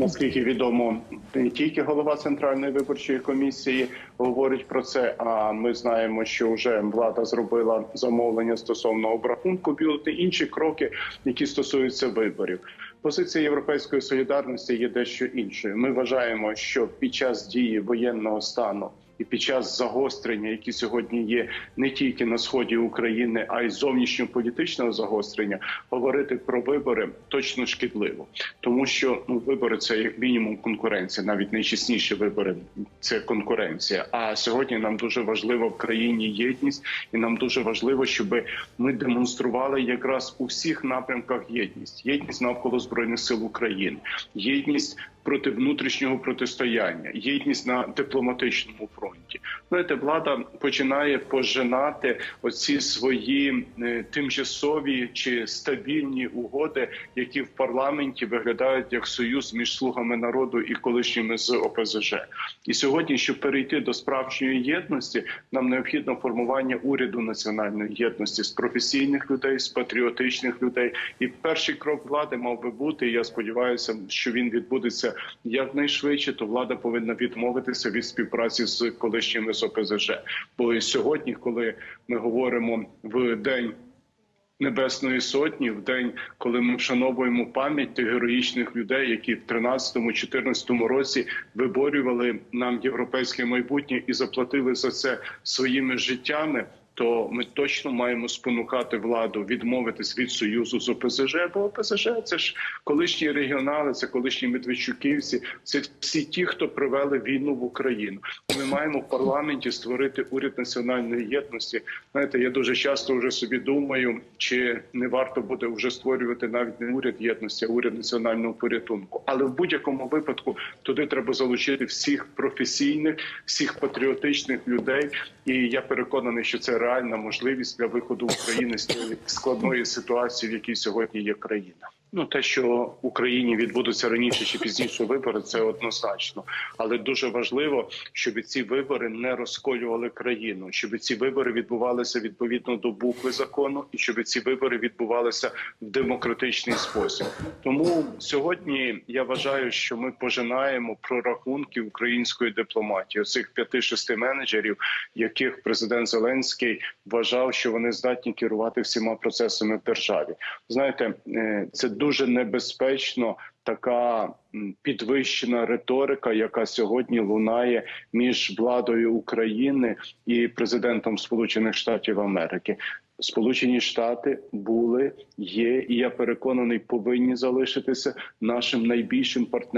Наскільки відомо, не тільки голова центральної виборчої комісії говорить про це. А ми знаємо, що вже влада зробила замовлення стосовно обрахунку бюлетень, інші кроки, які стосуються виборів. Позиція європейської солідарності є дещо іншою. Ми вважаємо, що під час дії воєнного стану. І під час загострення, які сьогодні є не тільки на сході України, а й зовнішньополітичного загострення, говорити про вибори точно шкідливо, тому що ну вибори це як мінімум конкуренція, навіть найчесніші вибори це конкуренція. А сьогодні нам дуже важливо в країні єдність, і нам дуже важливо, щоб ми демонстрували якраз у всіх напрямках єдність, єдність навколо збройних сил України, єдність проти внутрішнього протистояння, єдність на дипломатичному фронті. Знаєте, влада починає пожинати оці свої е, тимчасові чи стабільні угоди, які в парламенті виглядають як союз між слугами народу і колишніми з ОПЗЖ. І сьогодні, щоб перейти до справжньої єдності, нам необхідно формування уряду національної єдності з професійних людей, з патріотичних людей. І перший крок влади мав би бути. і Я сподіваюся, що він відбудеться якнайшвидше. То влада повинна відмовитися від співпраці з колишніми з ОПЗЖ. Бо сьогодні, коли ми говоримо в день. Небесної сотні в день, коли ми вшановуємо пам'ять тих героїчних людей, які в 13-14 році виборювали нам європейське майбутнє і заплатили за це своїми життями. То ми точно маємо спонукати владу відмовитись від союзу з ОПЗЖ, бо ОПЗЖ – це ж колишні регіонали, це колишні медведчуківці, це всі ті, хто привели війну в Україну. Ми маємо в парламенті створити уряд національної єдності. Знаєте, я дуже часто вже собі думаю, чи не варто буде вже створювати навіть не уряд єдності, а уряд національного порятунку. Але в будь-якому випадку туди треба залучити всіх професійних, всіх патріотичних людей. І я переконаний, що це реальна можливість для виходу України з складної ситуації, в якій сьогодні є країна. Ну, те, що в Україні відбудуться раніше чи пізніше вибори, це однозначно. Але дуже важливо, щоб ці вибори не розколювали країну, щоб ці вибори відбувалися відповідно до букви закону, і щоб ці вибори відбувалися в демократичний спосіб. Тому сьогодні я вважаю, що ми пожинаємо прорахунки української дипломатії, оцих п'яти-шести менеджерів, яких президент Зеленський вважав, що вони здатні керувати всіма процесами в державі. Знаєте, е, це дуже небезпечно. Така підвищена риторика, яка сьогодні лунає між владою України і президентом Сполучених Штатів Америки. Сполучені Штати були, є, і я переконаний, повинні залишитися нашим найбільшим партнером.